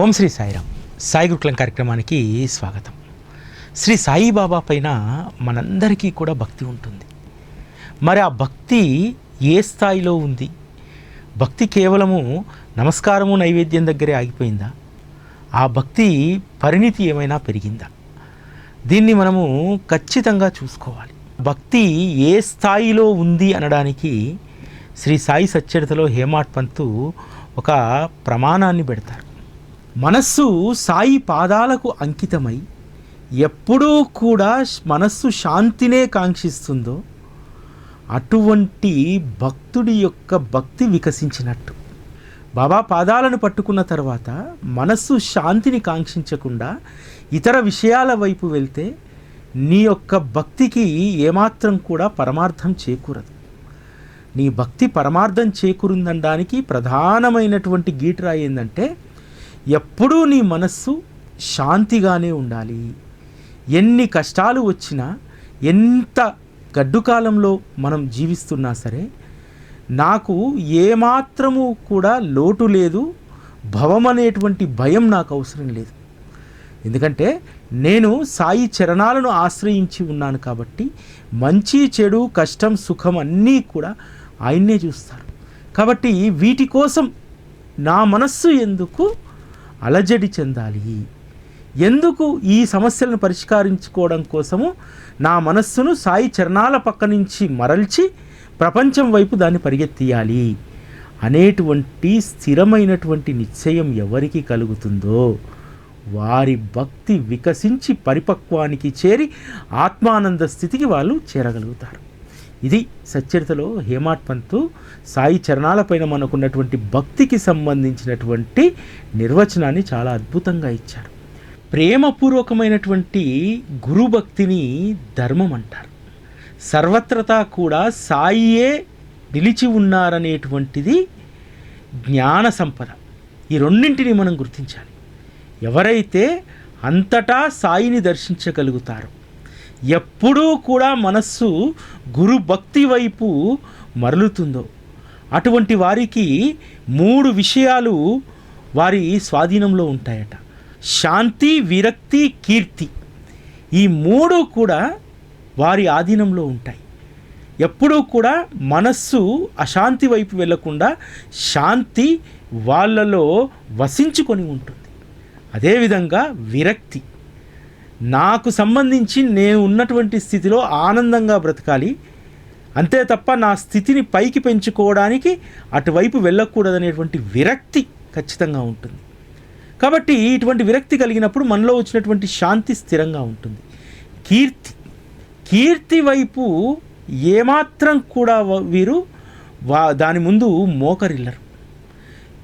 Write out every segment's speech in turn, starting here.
ఓం శ్రీ సాయిరామ్. సాయి గురుకులం కార్యక్రమానికి స్వాగతం. శ్రీ సాయిబాబా పైన మనందరికీ కూడా భక్తి ఉంటుంది. మరి ఆ భక్తి ఏ స్థాయిలో ఉంది? భక్తి కేవలము నమస్కారము నైవేద్యం దగ్గరే ఆగిపోయిందా? ఆ భక్తి పరిణితి ఏమైనా పెరిగిందా? దీన్ని మనము ఖచ్చితంగా చూసుకోవాలి. భక్తి ఏ స్థాయిలో ఉంది అనడానికి శ్రీ సాయి సచ్చరితలో హేమాట్ పంతు ఒక ప్రమాణాన్ని పెడతారు. మనస్సు సాయి పాదాలకు అంకితమై ఎప్పుడూ కూడా మనస్సు శాంతినే కాంక్షిస్తుందో అటువంటి భక్తుడి యొక్క భక్తి వికసించినట్టు. బాబా పాదాలను పట్టుకున్న తర్వాత మనస్సు శాంతిని కాంక్షించకుండా ఇతర విషయాల వైపు వెళ్తే నీ యొక్క భక్తికి ఏమాత్రం కూడా పరమార్థం చేకూరదు. నీ భక్తి పరమార్థం చేకూరుందనడానికి ప్రధానమైనటువంటి గీట్రా ఏంటంటే ఎప్పుడూ నీ మనస్సు శాంతిగానే ఉండాలి. ఎన్ని కష్టాలు వచ్చినా ఎంత గడ్డుకాలంలో మనం జీవిస్తున్నా సరే నాకు ఏమాత్రము కూడా లోటు లేదు భవం అనేటువంటి భయం నాకు అవసరం లేదు. ఎందుకంటే నేను సాయి చరణాలను ఆశ్రయించి ఉన్నాను కాబట్టి మంచి చెడు కష్టం సుఖం అన్నీ కూడా ఆయన్నే చూస్తారు. కాబట్టి వీటి కోసం నా మనస్సు ఎందుకు అలజడి చెందాలి. ఎందుకు ఈ సమస్యలను పరిష్కరించుకోవడం కోసము నా మనస్సును సాయి చరణాల పక్క నుంచి మరల్చి ప్రపంచం వైపు దాన్ని పరిగెత్తియాలి. అనేటువంటి స్థిరమైనటువంటి నిశ్చయం ఎవరికి కలుగుతుందో వారి భక్తి వికసించి పరిపక్వానికి చేరి ఆత్మానంద స్థితికి వాళ్ళు చేరగలుగుతారు. ఇది సచ్చరితలో హేమాట్ పంతు సాయి చరణాలపైన మనకున్నటువంటి భక్తికి సంబంధించినటువంటి నిర్వచనాన్ని చాలా అద్భుతంగా ఇచ్చారు. ప్రేమపూర్వకమైనటువంటి గురుభక్తిని ధర్మం అంటారు. సర్వత్రతా కూడా సాయియే నిలిచి ఉన్నారనేటువంటిది జ్ఞాన సంపద. ఈ రెండింటిని మనం గుర్తించాలి. ఎవరైతే అంతటా సాయిని దర్శించగలుగుతారో ఎప్పుడూ కూడా మనస్సు గురు భక్తి వైపు మరలుతుందో. అటువంటి వారికి మూడు విషయాలు వారి స్వాధీనంలో ఉంటాయట. శాంతి విరక్తి కీర్తి. ఈ మూడు కూడా వారి ఆధీనంలో ఉంటాయి. ఎప్పుడూ కూడా మనస్సు అశాంతి వైపు వెళ్ళకుండా శాంతి వాళ్ళలో వసించుకొని ఉంటుంది. అదేవిధంగా విరక్తి. నాకు సంబంధించి నేను ఉన్నటువంటి స్థితిలో ఆనందంగా బ్రతకాలి. అంతే తప్ప నా స్థితిని పైకి పెంచుకోవడానికి అటువైపు వెళ్ళకూడదనేటువంటి విరక్తి ఖచ్చితంగా ఉంటుంది. కాబట్టి ఇటువంటి విరక్తి కలిగినప్పుడు మనలో వచ్చినటువంటి శాంతి స్థిరంగా ఉంటుంది. కీర్తి. కీర్తి వైపు ఏమాత్రం కూడా వీరు వా దాని ముందు మోకరిల్లరు.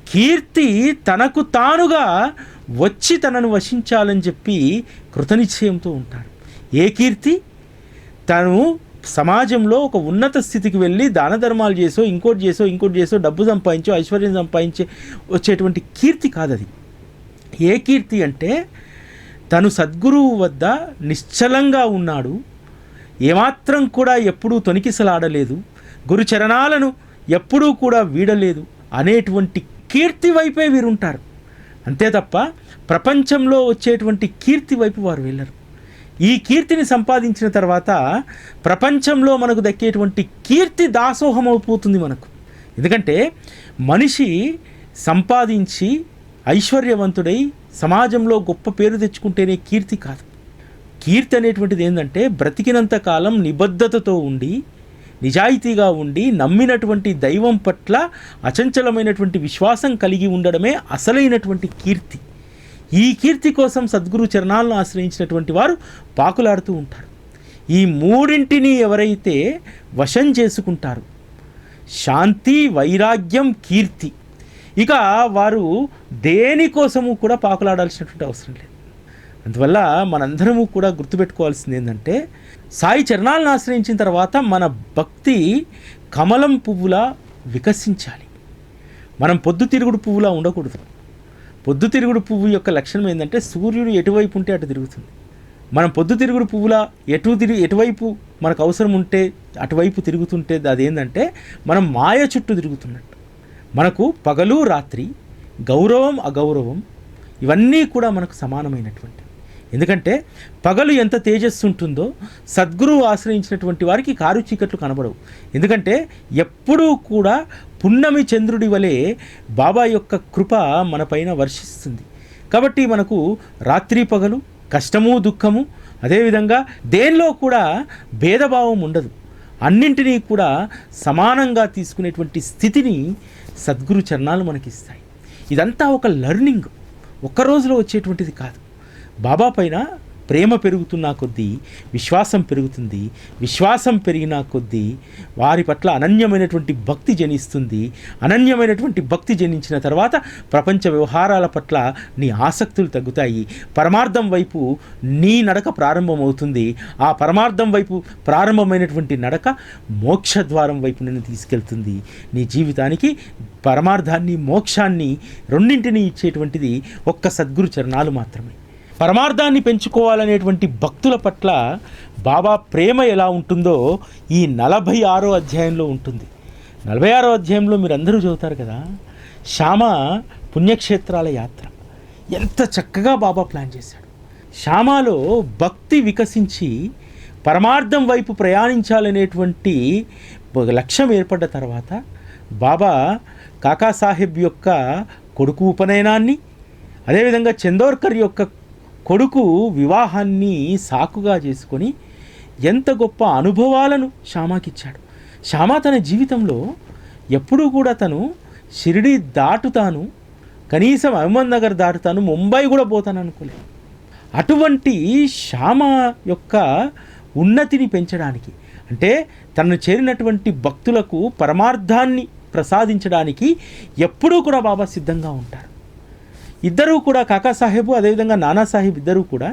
కీర్తి తనకు తానుగా వచ్చి తనను వశించాలని చెప్పి కృతనిశ్చయంతో ఉంటాడు. ఏ కీర్తి? తను సమాజంలో ఒక ఉన్నత స్థితికి వెళ్ళి దాన ధర్మాలు చేసో ఇంకోటి చేసో ఇంకోటి చేసో డబ్బు సంపాదించో ఐశ్వర్యం సంపాదించే వచ్చేటువంటి కీర్తి కాదది. ఏ కీర్తి అంటే తను సద్గురువు వద్ద నిశ్చలంగా ఉన్నాడు. ఏమాత్రం కూడా ఎప్పుడూ తొనికిసలాడలేదు. గురు చరణాలను ఎప్పుడూ కూడా వీడలేదు అనేటువంటి కీర్తి వైపే వీరుంటారు. అంతే తప్ప ప్రపంచంలో వచ్చేటువంటి కీర్తి వైపు వారు వెళ్ళరు. ఈ కీర్తిని సంపాదించిన తర్వాత ప్రపంచంలో మనకు దక్కేటువంటి కీర్తి దాసోహం అయిపోతుంది మనకు. ఎందుకంటే మనిషి సంపాదించి ఐశ్వర్యవంతుడై సమాజంలో గొప్ప పేరు తెచ్చుకుంటేనే కీర్తి కాదు. కీర్తి అనేటువంటిది ఏంటంటే బ్రతికినంత కాలం నిబద్ధతతో ఉండి నిజాయితీగా ఉండి నమ్మినటువంటి దైవం పట్ల అచంచలమైనటువంటి విశ్వాసం కలిగి ఉండడమే అసలైనటువంటి కీర్తి. ఈ కీర్తి కోసం సద్గురు చరణాలను ఆశ్రయించినటువంటి వారు పాకులాడుతూ ఉంటారు. ఈ మూడింటిని ఎవరైతే వశం చేసుకుంటారు శాంతి వైరాగ్యం కీర్తి ఇక వారు దేనికోసము కూడా పాకులాడాల్సినటువంటి అవసరం లేదు. అందువల్ల మనందరము కూడా గుర్తుపెట్టుకోవాల్సింది ఏంటంటే సాయి చరణాలను ఆశ్రయించిన తర్వాత మన భక్తి కమలం పువ్వులా వికసించాలి. మనం పొద్దుతిరుగుడు పువ్వులా ఉండకూడదు. పొద్దుతిరుగుడు పువ్వు యొక్క లక్షణం ఏంటంటే సూర్యుడు ఎటువైపు ఉంటే అటు తిరుగుతుంది. మనం పొద్దుతిరుగుడు పువ్వులా ఎటు తిరిగి ఎటువైపు మనకు అవసరం ఉంటే అటువైపు తిరుగుతుంటే అదేంటంటే మనం మాయ చుట్టూ తిరుగుతున్నట్టు. మనకు పగలు రాత్రి గౌరవం అగౌరవం ఇవన్నీ కూడా మనకు సమానమైనటువంటి. ఎందుకంటే పగలు ఎంత తేజస్సు ఉంటుందో సద్గురువు ఆశ్రయించినటువంటి వారికి కారు చీకట్లు కనబడవు. ఎందుకంటే ఎప్పుడూ కూడా పున్నమి చంద్రుడి వలె బాబా యొక్క కృప మనపైన వర్షిస్తుంది. కాబట్టి మనకు రాత్రి పగలు కష్టము దుఃఖము అదేవిధంగా దేనిలో కూడా భేదభావం ఉండదు. అన్నింటినీ కూడా సమానంగా తీసుకునేటువంటి స్థితిని సద్గురు చరణాలు మనకిస్తాయి. ఇదంతా ఒక లర్నింగ్. ఒక్క రోజులో వచ్చేటువంటిది కాదు. బాబా పైన ప్రేమ పెరుగుతున్న కొద్దీ విశ్వాసం పెరుగుతుంది. విశ్వాసం పెరిగిన కొద్దీ వారి పట్ల అనన్యమైనటువంటి భక్తి జనిస్తుంది. అనన్యమైనటువంటి భక్తి జనించిన తర్వాత ప్రపంచ వ్యవహారాల పట్ల నీ ఆసక్తులు తగ్గుతాయి. పరమార్థం వైపు నీ నడక ప్రారంభమవుతుంది. ఆ పరమార్థం వైపు ప్రారంభమైనటువంటి నడక మోక్షద్వారం వైపు నిన్ను తీసుకెళ్తుంది. నీ జీవితానికి పరమార్థాన్ని మోక్షాన్ని రెండింటినీ ఇచ్చేటువంటిది ఒక్క సద్గురు చరణాలు మాత్రమే. పరమార్థాన్ని పెంచుకోవాలనేటువంటి భక్తుల పట్ల బాబా ప్రేమ ఎలా ఉంటుందో ఈ నలభై ఆరో అధ్యాయంలో ఉంటుంది. నలభై ఆరో అధ్యాయంలో మీరు అందరూ చదువుతారు కదా శ్యామ పుణ్యక్షేత్రాల యాత్ర. ఎంత చక్కగా బాబా ప్లాన్ చేశాడు. శ్యామాలో భక్తి వికసించి పరమార్థం వైపు ప్రయాణించాలనేటువంటి లక్ష్యం ఏర్పడ్డ తర్వాత బాబా కాకాసాహెబ్ యొక్క కొడుకు ఉపనయనాన్ని అదేవిధంగా చందోర్కర్ యొక్క కొడుకు వివాహాన్ని సాకుగా చేసుకొని ఎంత గొప్ప అనుభవాలను శ్యామాకిచ్చాడు శ్యామ తన జీవితంలో ఎప్పుడూ కూడా తను షిరిడి దాటుతాను కనీసం అహ్మద్ నగర్ దాటుతాను ముంబై కూడా పోతాను అనుకోలేదు. అటువంటి శ్యామ యొక్క ఉన్నతిని పెంచడానికి అంటే తనను చేరినటువంటి భక్తులకు పరమార్థాన్ని ప్రసాదించడానికి ఎప్పుడూ కూడా బాబా సిద్ధంగా ఉంటారు. ఇద్దరూ కూడా కాకా సాహెబు అదేవిధంగా నానాసాహెబ్ ఇద్దరూ కూడా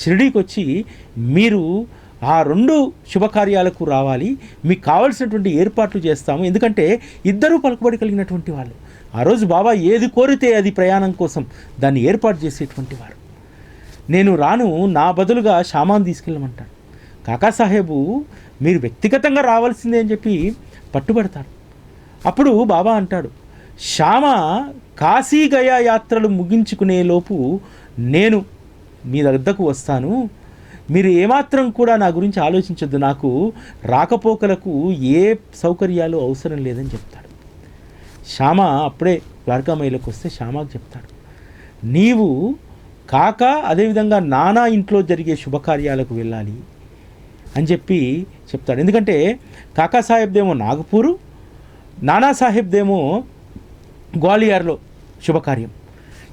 షిరిడీకి వచ్చి మీరు ఆ రెండు శుభకార్యాలకు రావాలి మీకు కావలసినటువంటి ఏర్పాట్లు చేస్తాము. ఎందుకంటే ఇద్దరూ పలుకుబడి కలిగినటువంటి వాళ్ళు. ఆ రోజు బాబా ఏది కోరితే అది ప్రయాణం కోసం దాన్ని ఏర్పాటు చేసేటువంటి వారు. నేను రాను నా బదులుగా షామాన్ కాకా సాహెబు మీరు వ్యక్తిగతంగా రావాల్సిందే అని చెప్పి పట్టుబడతారు. అప్పుడు బాబా అంటాడు శ్యామ కాశీగయా యాత్రలు ముగించుకునేలోపు నేను మీ వద్దకు వస్తాను. మీరు ఏమాత్రం కూడా నా గురించి ఆలోచించొద్దు. నాకు రాకపోకలకు ఏ సౌకర్యాలు అవసరం లేదని చెప్తాడు. శ్యామ అప్పుడే ద్వారకామయ్యలోకి వస్తే శ్యామకు చెప్తాడు. నీవు కాక అదేవిధంగా నానా ఇంట్లో జరిగే శుభకార్యాలకు వెళ్ళాలి అని చెప్పి చెప్తాడు. ఎందుకంటే కాకా సాహెబ్దేమో నాగపూరు నానా సాహెబ్దేమో గ్వాలియర్లో శుభకార్యం.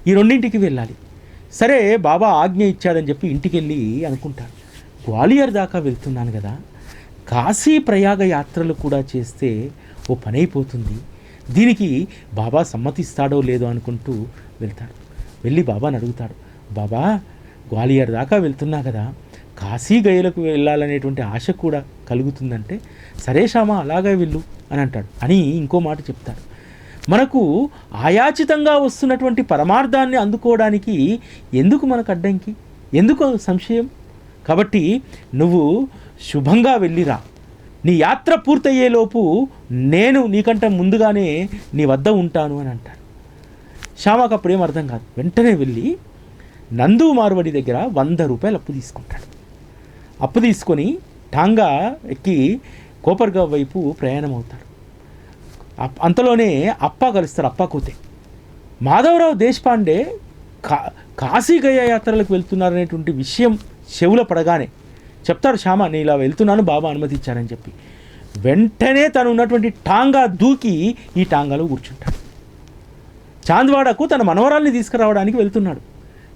ఈ రెండింటికి వెళ్ళాలి. సరే బాబా ఆజ్ఞ ఇచ్చాడని చెప్పి ఇంటికి వెళ్ళి అనుకుంటాడు. గ్వాలియర్ దాకా వెళ్తున్నాను కదా కాశీ ప్రయాగ యాత్రలు కూడా చేస్తే ఓ పని అయిపోతుంది. దీనికి బాబా సమ్మతిస్తాడో లేదో అనుకుంటూ వెళ్తాడు. వెళ్ళి బాబాని అడుగుతాడు బాబా గ్వాలియర్ దాకా వెళ్తున్నా కదా కాశీ గయలకు వెళ్ళాలనేటువంటి ఆశ కూడా కలుగుతుందంటే సరే శామ అలాగే వెళ్ళు అని అంటాడు. అని ఇంకో మాట చెప్తాడు. మనకు ఆయాచితంగా వస్తున్నటువంటి పరమార్థాన్ని అందుకోవడానికి ఎందుకు మనకు అడ్డంకి? ఎందుకు సంశయం? కాబట్టి నువ్వు శుభంగా వెళ్ళిరా. నీ యాత్ర పూర్తయ్యేలోపు నేను నీకంటే ముందుగానే నీ వద్ద ఉంటాను అని అంటాడు. శ్యామకు అప్పుడేం అర్థం కాదు. వెంటనే వెళ్ళి నందు మార్వడి దగ్గర వంద రూపాయలు అప్పు తీసుకుంటాడు. అప్పు తీసుకొని టాంగా ఎక్కి కోపర్గా వైపు ప్రయాణం అవుతాడు అంతలోనే అప్ప కలుస్తారు అప్ప కూతే. మాధవరావు దేశపాండే కా కాశీగయ యాత్రలకు వెళ్తున్నారనేటువంటి విషయం చెవుల పడగానే చెప్తారు శ్యామ నేను ఇలా వెళ్తున్నాను బాబా అనుమతి ఇచ్చారని చెప్పి. వెంటనే తను ఉన్నటువంటి టాంగా దూకి ఈ టాంగాలో కూర్చుంటాడు. చాంద్వాడకు తన మనవరాల్ని తీసుకురావడానికి వెళ్తున్నాడు.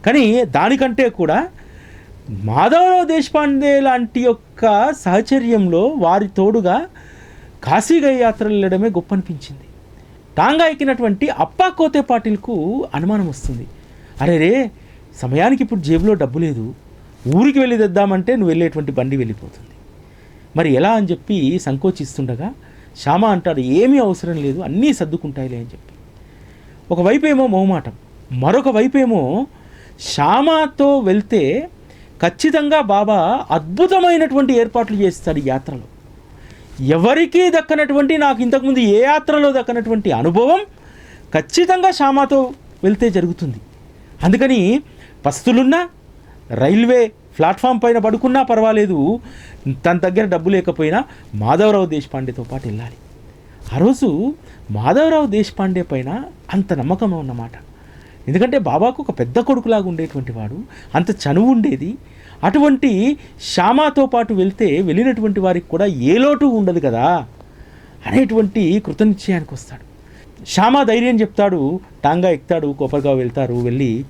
కానీ దానికంటే కూడా మాధవరావు దేశపాండే లాంటి యొక్క సహచర్యంలో వారి తోడుగా కాశీగయ యాత్రలు వెళ్ళడమే గొప్ప అనిపించింది టాంగా ఎక్కినటువంటి అప్పా కోతే పాటిల్కు అనుమానం వస్తుంది. అరే రే సమయానికి ఇప్పుడు జేబులో డబ్బు లేదు. ఊరికి వెళ్ళి తెద్దామంటే నువ్వు వెళ్ళేటువంటి బండి వెళ్ళిపోతుంది. మరి ఎలా అని చెప్పి సంకోచిస్తుండగా శ్యామ అంటాడు ఏమీ అవసరం లేదు అన్నీ సర్దుకుంటాయిలే అని చెప్పి. ఒకవైపు ఏమో మొహమాటం. మరొక వైపేమో శ్యామతో వెళ్తే ఖచ్చితంగా బాబా అద్భుతమైనటువంటి ఏర్పాట్లు చేస్తాడు ఈ యాత్రలో. ఎవరికీ దక్కనటువంటి నాకు ఇంతకుముందు ఏ యాత్రలో దక్కనటువంటి అనుభవం ఖచ్చితంగా శ్యామతో వెళ్తే జరుగుతుంది. అందుకని పస్తులున్నా రైల్వే ప్లాట్ఫామ్ పైన పడుకున్నా పర్వాలేదు తన దగ్గర డబ్బు లేకపోయినా మాధవరావు దేశపాండేతో పాటు వెళ్ళాలి. ఆ రోజు మాధవరావు దేశపాండే పైన అంత నమ్మకం ఉన్నమాట. ఎందుకంటే బాబాకు ఒక పెద్ద కొడుకులాగా ఉండేటువంటి వాడు అంత చనువు ఉండేది అటువంటి శ్యామాతో పాటు వెళ్తే వెళ్ళినటువంటి వారికి కూడా ఏ లోటు ఉండదు కదా అనేటువంటి కృతనిశ్చయానికి వస్తాడు. శ్యామ ధైర్యం చెప్తాడు టాంగా ఎక్కుతాడు కోపర్గావ్ వెళ్తారు వెళ్ళి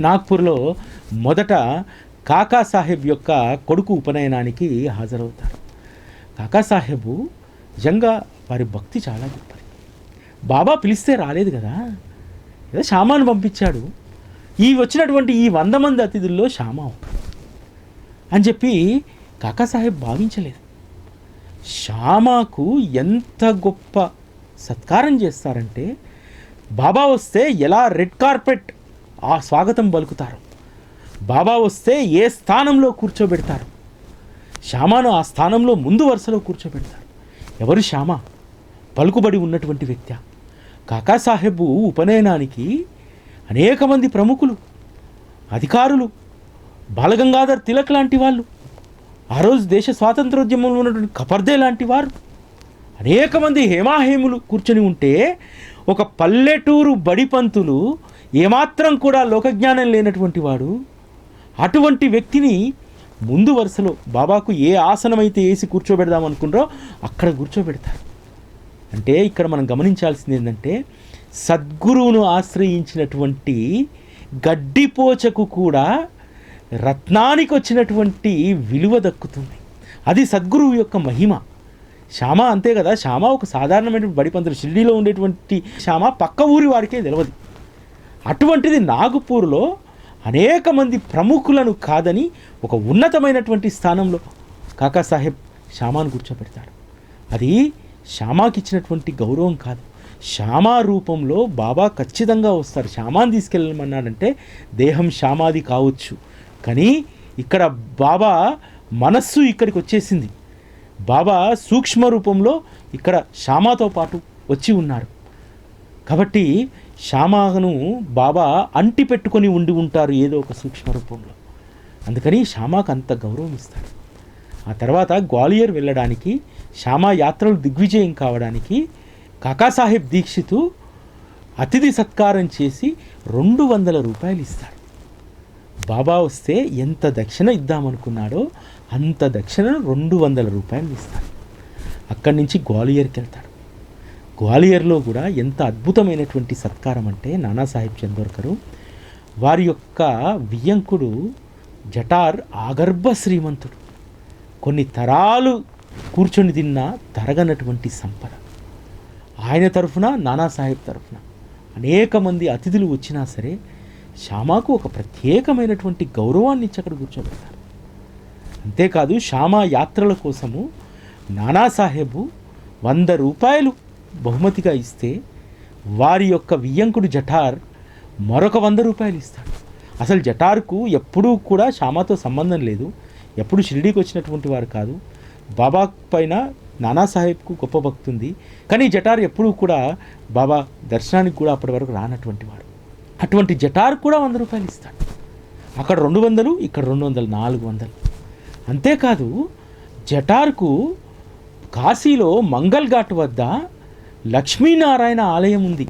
నాగ్పూర్లో మొదట కాకా సాహెబ్ యొక్క కొడుకు ఉపనయనానికి హాజరవుతారు. కాకాసాహెబు నిజంగా వారి భక్తి చాలా గొప్పది. బాబా పిలిస్తే రాలేదు కదా? ఏదో శ్యామాను పంపించాడు. ఈ వచ్చినటువంటి ఈ వంద మంది అతిథుల్లో శ్యామ ఒకడు అని చెప్పి కాకాసాహెబ్ భావించలేదు. శ్యామాకు ఎంత గొప్ప సత్కారం చేస్తారంటే బాబా వస్తే ఎలా రెడ్ కార్పెట్? ఆ స్వాగతం పలుకుతారు. బాబా వస్తే ఏ స్థానంలో కూర్చోబెడతారు? శ్యామాను ఆ స్థానంలో ముందు వరుసలో కూర్చోబెడతారు. ఎవరు శ్యామ? పలుకుబడి ఉన్నటువంటి వ్యక్తి. కాకాసాహెబ్ ఉపనయనానికి అనేక మంది ప్రముఖులు అధికారులు బాలగంగాధర్ తిలక్ లాంటి వాళ్ళు. ఆ రోజు దేశ స్వాతంత్రోద్యమంలో ఉన్నటువంటి కపర్దే లాంటి వారు. అనేక మంది హేమాహేములు కూర్చొని ఉంటే ఒక పల్లెటూరు బడిపంతులు ఏమాత్రం కూడా లోకజ్ఞానం లేనటువంటి వాడు. అటువంటి వ్యక్తిని ముందు వరుసలో బాబాకు ఏ ఆసనం అయితే వేసి కూర్చోబెడదాం అనుకున్నారో అక్కడ కూర్చోబెడతారు. అంటే ఇక్కడ మనం గమనించాల్సింది ఏంటంటే సద్గురువును ఆశ్రయించినటువంటి గడ్డిపోచకు కూడా రత్నానికి వచ్చినటువంటి విలువ దక్కుతుంది. అది సద్గురువు యొక్క మహిమ. శ్యామ అంతే కదా శ్యామ ఒక సాధారణమైన బడిపంతులు షిర్డీలో ఉండేటువంటి శ్యామ పక్క ఊరి వారికే తెలియదు అటువంటిది నాగపూర్లో అనేక మంది ప్రముఖులను కాదని ఒక ఉన్నతమైనటువంటి స్థానంలో కాకాసాహెబ్ శ్యామాను కూర్చోబెడతాడు. అది శ్యామాకి ఇచ్చినటువంటి గౌరవం కాదు. శ్యామా రూపంలో బాబా ఖచ్చితంగా వస్తారు. శ్యామాను తీసుకెళ్ళమన్నాడంటే దేహం శ్యామాది కావచ్చు. కానీ ఇక్కడ బాబా మనస్సు ఇక్కడికి వచ్చేసింది. బాబా సూక్ష్మ రూపంలో ఇక్కడ శ్యామాతో పాటు వచ్చి ఉన్నారు కాబట్టి శ్యామాను బాబా అంటి పెట్టుకొని ఉండి ఉంటారు ఏదో ఒక సూక్ష్మ రూపంలో. అందుకని శ్యామాకు అంత గౌరవం ఇస్తాడు. ఆ తర్వాత గ్వాలియర్ వెళ్ళడానికి శ్యామా యాత్రలు దిగ్విజయం కావడానికి కాకాసాహెబ్ దీక్షితు అతిథి సత్కారం చేసి రెండు వందల రూపాయలు ఇస్తాడు. బాబా వస్తే ఎంత దక్షిణ ఇద్దామనుకున్నాడో అంత దక్షిణను రెండు వందల రూపాయలు ఇస్తాడు. అక్కడి నుంచి గ్వాలియర్కి వెళ్తాడు. గ్వాలియర్లో కూడా ఎంత అద్భుతమైనటువంటి సత్కారం అంటే నానాసాహెబ్ చందోర్కరు. వారి యొక్క వియ్యంకుడు జటార్ ఆగర్భ శ్రీమంతుడు. కొన్ని తరాలు కూర్చొని తిన్న తరగనటువంటి సంపద. ఆయన తరఫున నానాసాహెబ్ తరఫున అనేక మంది అతిథులు వచ్చినా సరే శ్యామాకు ఒక ప్రత్యేకమైనటువంటి గౌరవాన్ని ఇచ్చి అక్కడ కూర్చోబెట్టారు. అంతేకాదు శ్యామ యాత్రల కోసము నానాసాహెబు వంద రూపాయలు బహుమతిగా ఇస్తే వారి యొక్క వియ్యంకుడు జఠార్ మరొక వంద రూపాయలు ఇస్తాడు. అసలు జఠార్కు ఎప్పుడూ కూడా శ్యామతో సంబంధం లేదు. ఎప్పుడు షిరిడీకి వచ్చినటువంటి వారు కాదు. బాబా పైన నానాసాహెబ్కు గొప్ప భక్తుంది. కానీ జఠార్ ఎప్పుడూ కూడా బాబా దర్శనానికి కూడా అప్పటి వరకు రానటువంటి వాడు. అటువంటి జఠార్ కూడా వంద రూపాయలు ఇస్తాడు. అక్కడ రెండు వందలు ఇక్కడ రెండు వందలు నాలుగు వందలు. అంతేకాదు జటార్కు కాశీలో మంగల్ ఘాట్ వద్ద లక్ష్మీనారాయణ ఆలయం ఉంది.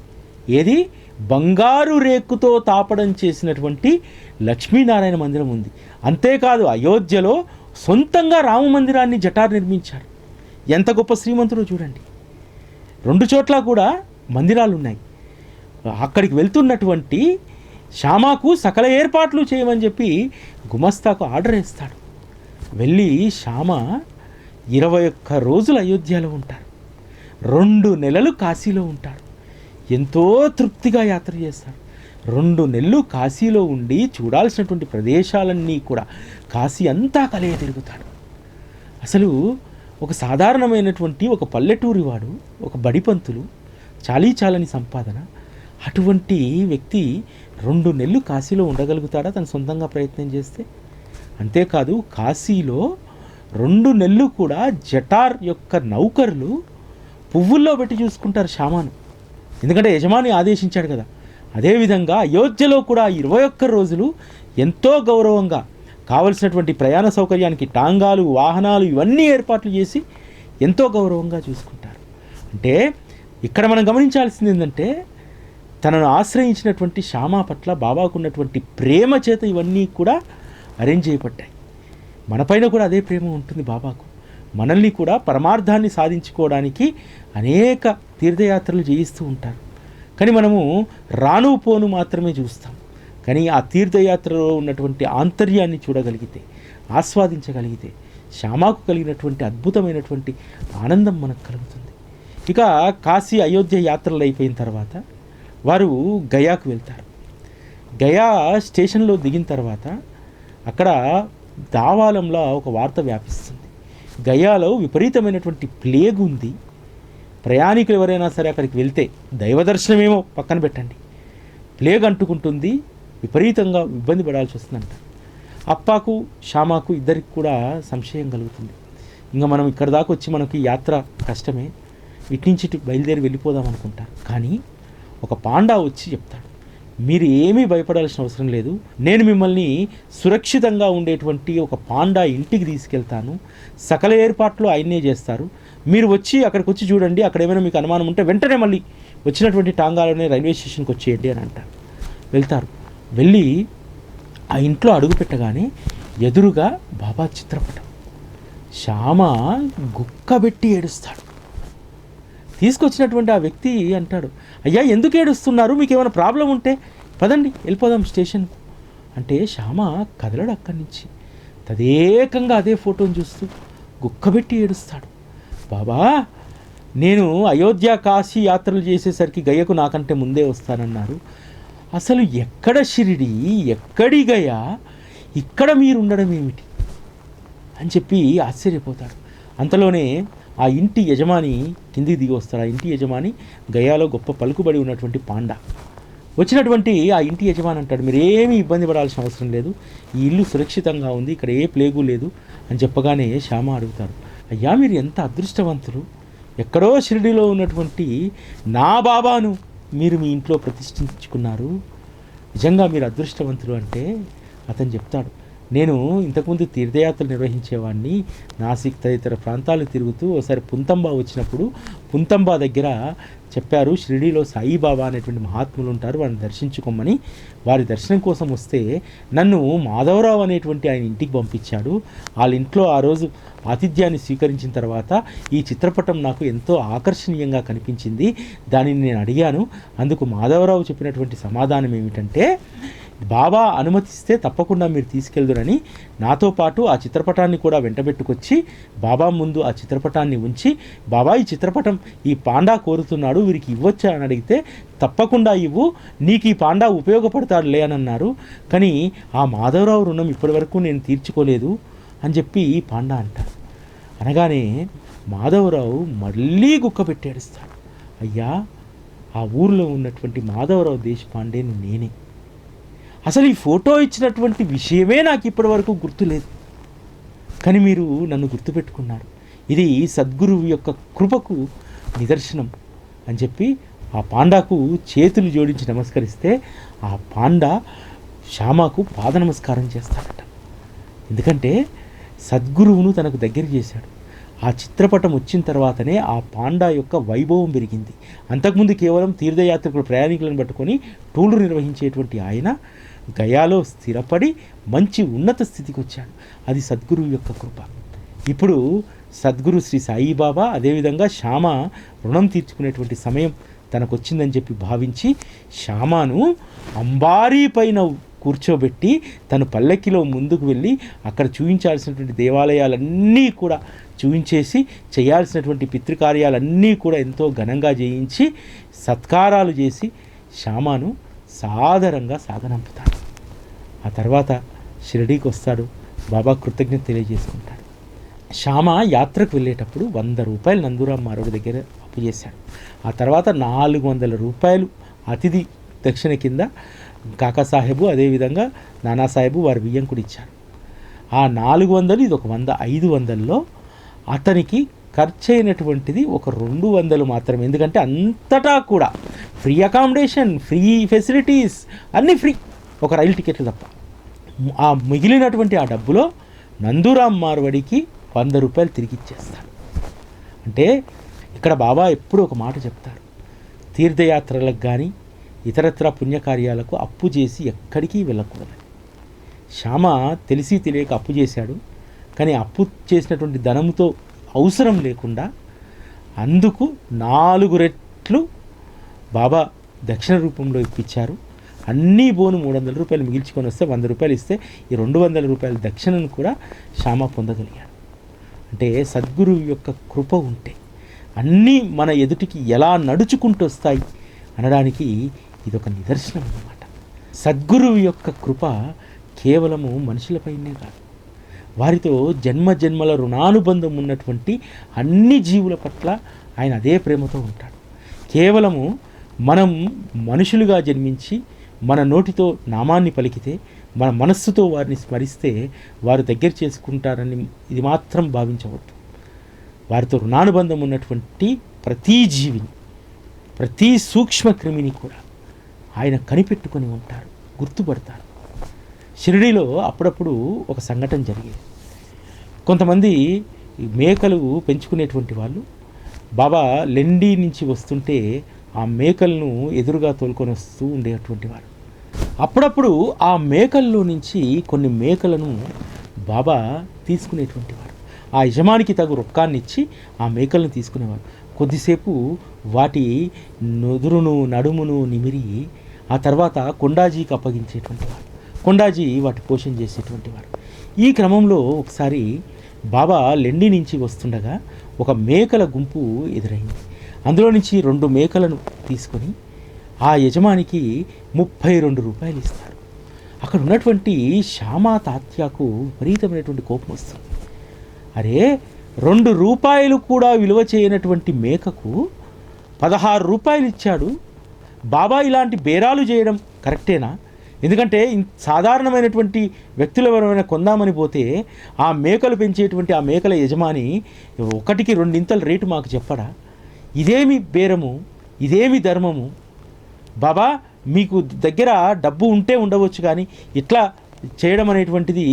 ఏది? బంగారు రేకుతో తాపడం చేసినటువంటి లక్ష్మీనారాయణ మందిరం ఉంది. అంతేకాదు అయోధ్యలో సొంతంగా రామ మందిరాన్ని జటార్ నిర్మించారు. ఎంత గొప్ప శ్రీమంతుడో చూడండి. రెండు చోట్ల కూడా మందిరాలు ఉన్నాయి అక్కడికి వెళ్తున్నటువంటి శ్యామాకు సకల ఏర్పాట్లు చేయమని చెప్పి గుమస్తాకు ఆర్డర్ ఇస్తాడు. వెళ్ళి శ్యామ ఇరవై ఒక్క రోజులు అయోధ్యలో ఉంటారు. రెండు నెలలు కాశీలో ఉంటారు. ఎంతో తృప్తిగా యాత్ర చేస్తారు. రెండు నెలలు కాశీలో ఉండి చూడాల్సినటువంటి ప్రదేశాలన్నీ కూడా కాశీ అంతా కలయ తిరుగుతాడు అసలు ఒక సాధారణమైనటువంటి ఒక పల్లెటూరి వాడు ఒక బడిపంతులు చాలీ చాలని సంపాదన అటువంటి వ్యక్తి రెండు నెలలు కాశీలో ఉండగలుగుతాడా? తను సొంతంగా ప్రయత్నం చేస్తే? అంతేకాదు కాశీలో రెండు నెలలు కూడా జటార్ యొక్క నౌకర్లు పువ్వుల్లో పెట్టి చూసుకుంటారు షామాను. ఎందుకంటే యజమాని ఆదేశించాడు కదా. అదేవిధంగా అయోధ్యలో కూడా ఇరవై ఒక్క రోజులు ఎంతో గౌరవంగా కావలసినటువంటి ప్రయాణ సౌకర్యానికి టాంగాలు వాహనాలు ఇవన్నీ ఏర్పాట్లు చేసి ఎంతో గౌరవంగా చూసుకుంటారు. అంటే ఇక్కడ మనం గమనించాల్సింది ఏంటంటే తనను ఆశ్రయించినటువంటి శ్యామా పట్ల బాబాకు ఉన్నటువంటి ప్రేమ చేత ఇవన్నీ కూడా అరేంజ్ చేయబడ్డాయి. మనపైన కూడా అదే ప్రేమ ఉంటుంది బాబాకు. మనల్ని కూడా పరమార్థాన్ని సాధించుకోవడానికి అనేక తీర్థయాత్రలు చేయిస్తూ ఉంటారు. కానీ మనము రాను పోను మాత్రమే చూస్తాం. కానీ ఆ తీర్థయాత్రలో ఉన్నటువంటి ఆంతర్యాన్ని చూడగలిగితే ఆస్వాదించగలిగితే శ్యామాకు కలిగినటువంటి అద్భుతమైనటువంటి ఆనందం మనకు కలుగుతుంది. ఇక కాశీ అయోధ్య యాత్రలు అయిపోయిన తర్వాత వారు గయాకు వెళ్తారు. గయా స్టేషన్లో దిగిన తర్వాత అక్కడ దావాలంలో ఒక వార్త వ్యాపిస్తుంది. గయాలో విపరీతమైనటువంటి ప్లేగ్ ఉంది. ప్రయాణికులు ఎవరైనా సరే అక్కడికి వెళ్తే దైవ దర్శనమేమో పక్కన పెట్టండి. ప్లేగ్ అంటుకుంటుంది విపరీతంగా ఇబ్బంది పడాల్సి వస్తుందంట. అప్పాకు శ్యామాకు ఇద్దరికి కూడా సంశయం కలుగుతుంది. ఇంకా మనం ఇక్కడ దాకా వచ్చి మనకి యాత్ర కష్టమే. ఇటు నుంచి ఇటు బయలుదేరి వెళ్ళిపోదాం అనుకుంటా కానీ ఒక పాండా వచ్చి చెప్తాడు మీరు ఏమీ భయపడాల్సిన అవసరం లేదు. నేను మిమ్మల్ని సురక్షితంగా ఉండేటువంటి ఒక పాండా ఇంటికి తీసుకెళ్తాను. సకల ఏర్పాట్లు ఆయన్నే చేస్తారు. మీరు వచ్చి అక్కడికి వచ్చి చూడండి. అక్కడ ఏమైనా మీకు అనుమానం ఉంటే వెంటనే మళ్ళీ వచ్చినటువంటి టాంగాలోనే రైల్వే స్టేషన్కి వచ్చేయండి అని అంటారు వెళ్తారు. వెళ్ళి ఆ ఇంట్లో అడుగు పెట్టగానే ఎదురుగా బాబా చిత్రపటం. శ్యామ గుక్కబెట్టి ఏడుస్తాడు. తీసుకొచ్చినటువంటి ఆ వ్యక్తి అంటాడు అయ్యా ఎందుకు ఏడుస్తున్నారు? మీకు ఏమైనా ప్రాబ్లం ఉంటే పదండి వెళ్ళిపోదాం స్టేషన్ అంటే శ్యామ కదలడు అక్కడి నుంచి. తదేకంగా అదే ఫోటోని చూస్తూ గుక్కబెట్టి ఏడుస్తాడు. బాబా నేను అయోధ్య కాశీ యాత్రలు చేసేసరికి గయకు నాకంటే ముందే వస్తానన్నారు. అసలు ఎక్కడ షిరిడి ఎక్కడి గయ ఇక్కడ మీరు ఉండడం ఏమిటి? అని చెప్పి ఆశ్చర్యపోతాడు. అంతలోనే ఆ ఇంటి యజమాని కిందికి దిగి వస్తాడు. ఆ ఇంటి యజమాని గయాలో గొప్ప పలుకుబడి ఉన్నటువంటి పాండా. వచ్చినటువంటి ఆ ఇంటి యజమాని అంటాడు మీరేమీ ఇబ్బంది పడాల్సిన అవసరం లేదు. ఈ ఇల్లు సురక్షితంగా ఉంది. ఇక్కడ ఏ ప్లేగు లేదు అని చెప్పగానే శ్యామ అడుగుతారు అయ్యా మీరు ఎంత అదృష్టవంతులు? ఎక్కడో షిరిడిలో ఉన్నటువంటి నా బాబాను మీరు మీ ఇంట్లో ప్రతిష్ఠించుకున్నారు. నిజంగా మీరు అదృష్టవంతులు అంటే అతను చెప్తాడు. నేను ఇంతకుముందు తీర్థయాత్రలు నిర్వహించేవాడిని నాసిక్ తదితర ప్రాంతాలు తిరుగుతూ ఒకసారి పుంతంబా వచ్చినప్పుడు పుంతంబా దగ్గర చెప్పారు షిరిడీలో సాయిబాబా అనేటువంటి మహాత్ములు ఉంటారు వారిని దర్శించుకోమని. వారి దర్శనం కోసం వస్తే నన్ను మాధవరావు అనేటువంటి ఆయన ఇంటికి పంపించాడు. వాళ్ళ ఇంట్లో ఆ రోజు ఆతిథ్యాన్ని స్వీకరించిన తర్వాత ఈ చిత్రపటం నాకు ఎంతో ఆకర్షణీయంగా కనిపించింది. దానిని నేను అడిగాను. అందుకు మాధవరావు చెప్పినటువంటి సమాధానం ఏమిటంటే బాబా అనుమతిస్తే తప్పకుండా మీరు తీసుకెళ్దురని నాతో పాటు ఆ చిత్రపటాన్ని కూడా వెంటబెట్టుకొచ్చి బాబా ముందు ఆ చిత్రపటాన్ని ఉంచి బాబా ఈ చిత్రపటం ఈ పాండా కోరుతున్నాడు వీరికి ఇవ్వచ్చా? అని అడిగితే తప్పకుండా ఇవ్వు నీకు ఈ పాండా ఉపయోగపడతాడులే అని అన్నారు. కానీ ఆ మాధవరావు రుణం ఇప్పటివరకు నేను తీర్చుకోలేదు అని చెప్పి ఈ పాండా అంటారు అనగానే మాధవరావు మళ్ళీ గుక్క పెట్టేడుస్తాడు అయ్యా ఆ ఊర్లో ఉన్నటువంటి మాధవరావు దేశపాండేని నేనే. అసలు ఈ ఫోటో ఇచ్చినటువంటి విషయమే నాకు ఇప్పటివరకు గుర్తులేదు కానీ మీరు నన్ను గుర్తుపెట్టుకున్నారు. ఇది సద్గురువు యొక్క కృపకు నిదర్శనం అని చెప్పి ఆ పాండాకు చేతులు జోడించి నమస్కరిస్తే ఆ పాండా శ్యామకు పాద నమస్కారం చేస్తాడట. ఎందుకంటే సద్గురువును తనకు దగ్గర చేశాడు. ఆ చిత్రపటం వచ్చిన తర్వాతనే ఆ పాండా యొక్క వైభవం పెరిగింది. అంతకుముందు కేవలం తీర్థయాత్రికులు ప్రయాణికులను పట్టుకొని టూర్లు నిర్వహించేటువంటి ఆయన గయాలో స్థిరపడి మంచి ఉన్నత స్థితికి వచ్చాడు. అది సద్గురువు యొక్క కృప. ఇప్పుడు సద్గురు శ్రీ సాయిబాబా అదేవిధంగా శ్యామ రుణం తీర్చుకునేటువంటి సమయం తనకు వచ్చిందని చెప్పి భావించి శ్యామను అంబారీ పైన కూర్చోబెట్టి తను పల్లకిలో ముందుకు వెళ్ళి అక్కడ చూపించాల్సినటువంటి దేవాలయాలన్నీ కూడా చూపించేసి చేయాల్సినటువంటి పితృకార్యాలన్నీ కూడా ఎంతో ఘనంగా చేయించి సత్కారాలు చేసి శ్యామను సాదరంగా సాగనంపుతాడు ఆ తర్వాత షిరిడీకి వస్తాడు. బాబా కృతజ్ఞత తెలియజేసుకుంటాడు. శ్యామ యాత్రకు వెళ్ళేటప్పుడు వంద రూపాయలు నందురాం మారోడి దగ్గర అప్పు చేశాడు. ఆ తర్వాత నాలుగు వందల రూపాయలు అతిథి దక్షిణ కింద కాకాసాహెబు అదేవిధంగా నానాసాహెబు వారి బియ్యం కూడా ఇచ్చారు. ఆ నాలుగు వందలు ఇది ఒక వంద ఐదు వందల్లో అతనికి ఖర్చు అయినటువంటిది ఒక రెండు వందలు మాత్రమే. ఎందుకంటే అంతటా కూడా ఫ్రీ అకామిడేషన్ ఫ్రీ ఫెసిలిటీస్ అన్నీ ఫ్రీ. ఒక రైలు టికెట్లు తప్ప. ఆ మిగిలినటువంటి ఆ డబ్బులో నందురామ్ మార్వడికి వంద రూపాయలు తిరిగి ఇచ్చేస్తాడు. అంటే ఇక్కడ బాబా ఎప్పుడు ఒక మాట చెప్తారు. తీర్థయాత్రలకు కానీ ఇతరత్ర పుణ్యకార్యాలకు అప్పు చేసి ఎక్కడికి వెళ్ళకూడదు. శ్యామ తెలిసి తెలియక అప్పు చేశాడు. కానీ అప్పు చేసినటువంటి ధనంతో అవసరం లేకుండా అందుకు నాలుగు రెట్లు బాబా దక్షిణ రూపంలో ఇప్పించారు. అన్నీ బోను మూడు వందల రూపాయలు మిగిల్చుకొని వస్తే వంద రూపాయలు ఇస్తే ఈ రెండు వందల రూపాయల దక్షిణను కూడా శ్యామ పొందగలిగాడు. అంటే సద్గురువు యొక్క కృప ఉంటే అన్నీ మన ఎదుటికి ఎలా నడుచుకుంటూ వస్తాయి అనడానికి ఇదొక నిదర్శనం అన్నమాట. సద్గురువు యొక్క కృప కేవలము మనుషులపైనే కాదు. వారితో జన్మ జన్మల రుణానుబంధం ఉన్నటువంటి అన్ని జీవుల పట్ల ఆయన అదే ప్రేమతో ఉంటాడు. కేవలము మనం మనుషులుగా జన్మించి మన నోటితో నామాన్ని పలికితే మన మనస్సుతో వారిని స్మరిస్తే వారు దగ్గర చేసుకుంటారని ఇది మాత్రం భావించవద్దు. వారితో రుణానుబంధం ఉన్నటువంటి ప్రతి జీవిని ప్రతి సూక్ష్మ క్రిమిని కూడా ఆయన కనిపెట్టుకొని ఉంటారు గుర్తుపడతారు. షిరిడీలో అప్పుడప్పుడు ఒక సంఘటన జరిగేది. కొంతమంది మేకలు పెంచుకునేటువంటి వాళ్ళు బాబా లెండి నుంచి వస్తుంటే ఆ మేకలను ఎదురుగా తోలుకొని వస్తూ ఉండేటువంటి వారు. అప్పుడప్పుడు ఆ మేకల్లో నుంచి కొన్ని మేకలను బాబా తీసుకునేటువంటి వారు. ఆ యజమానికి తగు రొక్కాన్ని ఇచ్చి ఆ మేకలను తీసుకునేవారు. కొద్దిసేపు వాటి నుదురును నడుమును నిమిరి ఆ తర్వాత కొండాజీకి అప్పగించేటువంటి వారు. కొండాజీ వాటి పోషణ చేసేటువంటి వారు. ఈ క్రమంలో ఒకసారి బాబా లెండి నుంచి వస్తుండగా ఒక మేకల గుంపు ఎదురైంది. అందులో నుంచి రెండు మేకలను తీసుకొని ఆ యజమానికి ముప్పై రెండు రూపాయలు ఇస్తారు. అక్కడ ఉన్నటువంటి శ్యామా తాత్యాకు విపరీతమైనటువంటి కోపం వస్తుంది. అరే రెండు రూపాయలు కూడా విలువ చేయనటువంటి మేకకు పదహారు రూపాయలు ఇచ్చాడు. బాబా ఇలాంటి బేరాలు చేయడం కరెక్టేనా? ఎందుకంటే సాధారణమైనటువంటి వ్యక్తులు ఎవరైనా కొందామని పోతే ఆ మేకలు పెంచేటువంటి ఆ మేకల యజమాని ఒకటికి రెండింతల రేటు మాకు చెప్పడా? ఇదేమి బేరము ఇదేమి ధర్మము? బాబా మీకు దగ్గర డబ్బు ఉంటే ఉండవచ్చు కానీ ఇట్లా చేయడం అనేటువంటిది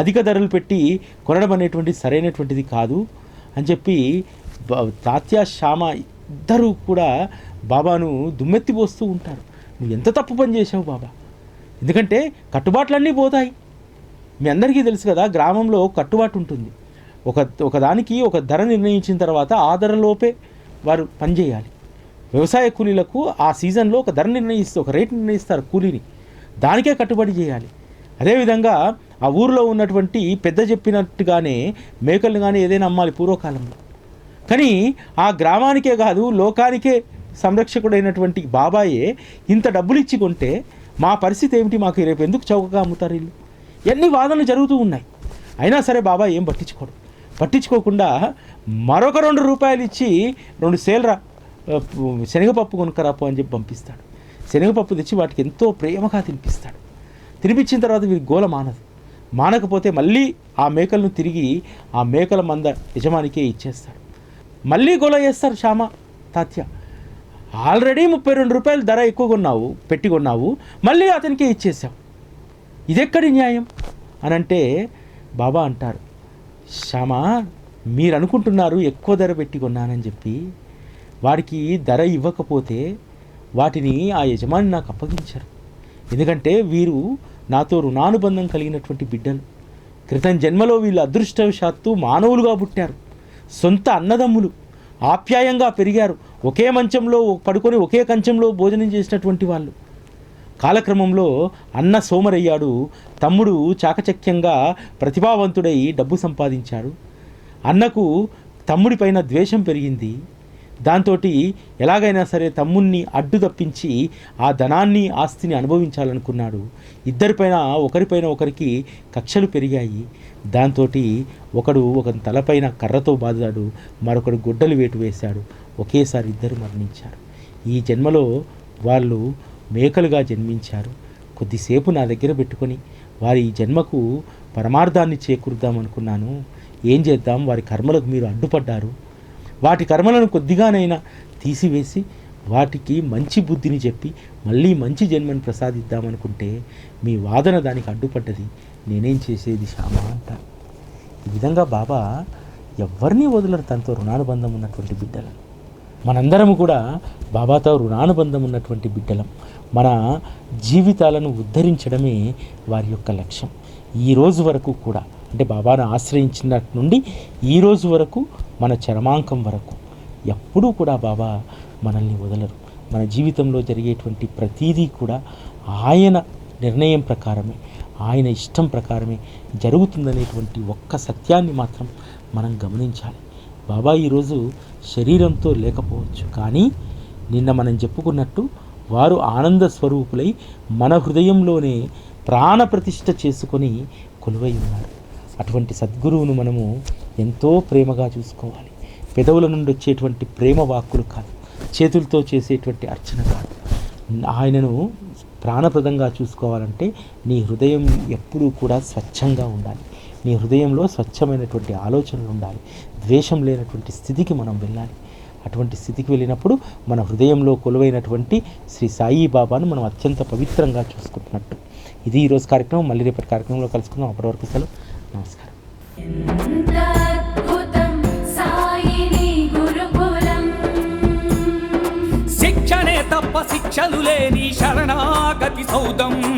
అధిక ధరలు పెట్టి కొనడం అనేటువంటిది సరైనటువంటిది కాదు అని చెప్పి తాత్యా శ్యామ ఇద్దరూ కూడా బాబాను దుమ్మెత్తిపోస్తూ ఉంటారు. నువ్వు ఎంత తప్పు పని చేసావు బాబా? ఎందుకంటే కట్టుబాట్లన్నీ పోతాయి. మీ అందరికీ తెలుసు కదా గ్రామంలో కట్టుబాటు ఉంటుంది. ఒక ఒకదానికి ఒక ధర నిర్ణయించిన తర్వాత ఆ ధరలోపే వారు పనిచేయాలి. వ్యవసాయ కూలీలకు ఆ సీజన్లో ఒక ధర నిర్ణయిస్తారు ఒక రేట్ నిర్ణయిస్తారు కూలీని. దానికే కట్టుబడి చేయాలి. అదేవిధంగా ఆ ఊరిలో ఉన్నటువంటి పెద్ద చెప్పినట్టుగానే మేకలను కానీ ఏదైనా అమ్మాలి పూర్వకాలంలో. కానీ ఆ గ్రామానికే కాదు లోకానికే సంరక్షకుడైనటువంటి బాబాయే ఇంత డబ్బులు ఇచ్చి కొంటే మా పరిస్థితి ఏమిటి? మాకు రేపు ఎందుకు చౌకగా అమ్ముతారు వీళ్ళు? ఎన్ని వాదనలు జరుగుతూ ఉన్నాయి. అయినా సరే బాబా ఏం పట్టించుకోడు. పట్టించుకోకుండా మరొక రెండు రూపాయలు ఇచ్చి రెండు సేలరా శనగపప్పు కొనుక్కరాపు అని చెప్పి పంపిస్తాడు. శనగపప్పు తెచ్చి వాటికి ఎంతో ప్రేమగా తినిపిస్తాడు. తినిపించిన తర్వాత వీరి గోల మానదు. మానకపోతే మళ్ళీ ఆ మేకలను తిరిగి ఆ మేకల మంద యజమానికే ఇచ్చేస్తాడు. మళ్ళీ గోల చేస్తారు శ్యామ తాత్య. ఆల్రెడీ ముప్పై రెండు రూపాయలు ధర ఎక్కువ కొన్నావు పెట్టి కొన్నావు మళ్ళీ అతనికే ఇచ్చేసావు. ఇదెక్కడి న్యాయం? అని అంటే బాబా అంటారు శ్యామ మీరు అనుకుంటున్నారు ఎక్కువ ధర పెట్టి కొన్నానని చెప్పి వాడికి ధర ఇవ్వకపోతే వాటిని ఆ యజమాని నాకు అప్పగించారు. ఎందుకంటే వీరు నాతో రుణానుబంధం కలిగినటువంటి బిడ్డలు. క్రితం జన్మలో వీళ్ళు అదృష్టవశాత్తు మానవులుగా పుట్టారు. సొంత అన్నదమ్ములు. ఆప్యాయంగా పెరిగారు. ఒకే మంచంలో పడుకొని ఒకే కంచంలో భోజనం చేసినటువంటి వాళ్ళు. కాలక్రమంలో అన్న సోమరయ్యాడు. తమ్ముడు చాకచక్యంగా ప్రతిభావంతుడై డబ్బు సంపాదించాడు. అన్నకు తమ్ముడిపైన ద్వేషం పెరిగింది. దాంతో ఎలాగైనా సరే తమ్ముణ్ణి అడ్డు తప్పించి ఆ ధనాన్ని ఆస్తిని అనుభవించాలనుకున్నాడు. ఇద్దరిపైన ఒకరిపైన ఒకరికి కక్షలు పెరిగాయి. దాంతో ఒకడు ఒక తలపైన కర్రతో బాధాడు మరొకడు గుడ్డలు వేటు వేశాడు. ఒకేసారి ఇద్దరు మరణించారు. ఈ జన్మలో వాళ్ళు మేకలుగా జన్మించారు. కొద్దిసేపు నా దగ్గర పెట్టుకొని వారి జన్మకు పరమార్థాన్ని చేకూరుద్దామనుకున్నాను. ఏం చేద్దాం? వారి కర్మలకు మీరు అడ్డుపడ్డారు. వాటి కర్మలను కొద్దిగానైనా తీసివేసి వాటికి మంచి బుద్ధిని చెప్పి మళ్ళీ మంచి జన్మను ప్రసాదిద్దామనుకుంటే మీ వాదన దానికి అడ్డుపడ్డది. నేనేం చేసేది శ్యామ అంట. ఈ విధంగా బాబా ఎవరిని వదలరు తనతో రుణానుబంధం ఉన్నటువంటి బిడ్డలను. మనందరము కూడా బాబాతో రుణానుబంధం ఉన్నటువంటి బిడ్డలం. మన జీవితాలను ఉద్ధరించడమే వారి యొక్క లక్ష్యం. ఈ రోజు వరకు కూడా అంటే బాబాను ఆశ్రయించినట్టు నుండి ఈ రోజు వరకు మన చరమాంకం వరకు ఎప్పుడూ కూడా బాబా మనల్ని వదలరు. మన జీవితంలో జరిగేటువంటి ప్రతీదీ కూడా ఆయన నిర్ణయం ప్రకారమే ఆయన ఇష్టం ప్రకారమే జరుగుతుందనేటువంటి ఒక్క సత్యాన్ని మాత్రం మనం గమనించాలి. బాబా ఈరోజు శరీరంతో లేకపోవచ్చు. కానీ నిన్న మనం చెప్పుకున్నట్టు వారు ఆనంద స్వరూపులై మన హృదయంలోనే ప్రాణ ప్రతిష్ఠ చేసుకొని కొలువై ఉన్నారు. అటువంటి సద్గురువును మనము ఎంతో ప్రేమగా చూసుకోవాలి. పెదవుల నుండి వచ్చేటువంటి ప్రేమ వాక్కులు కాదు. చేతులతో చేసేటువంటి అర్చన కాదు. ఆయనను ప్రాణప్రదంగా చూసుకోవాలంటే నీ హృదయం ఎప్పుడూ కూడా స్వచ్ఛంగా ఉండాలి. నీ హృదయంలో స్వచ్ఛమైనటువంటి ఆలోచనలు ఉండాలి. ద్వేషం లేనటువంటి స్థితికి మనం వెళ్ళాలి. అటువంటి స్థితికి వెళ్ళినప్పుడు మన హృదయంలో కొలువైనటువంటి శ్రీ సాయి బాబాను మనం అత్యంత పవిత్రంగా చూసుకుంటున్నట్టు. ఇది ఈరోజు కార్యక్రమం. మళ్ళీ రేపటి కార్యక్రమంలో కలుసుకుందాం. అప్పటి వరకు సెలవు. నమస్కారం. శిక్షణే తప్ప శిక్షలు లేని శరణాగతి సౌదం.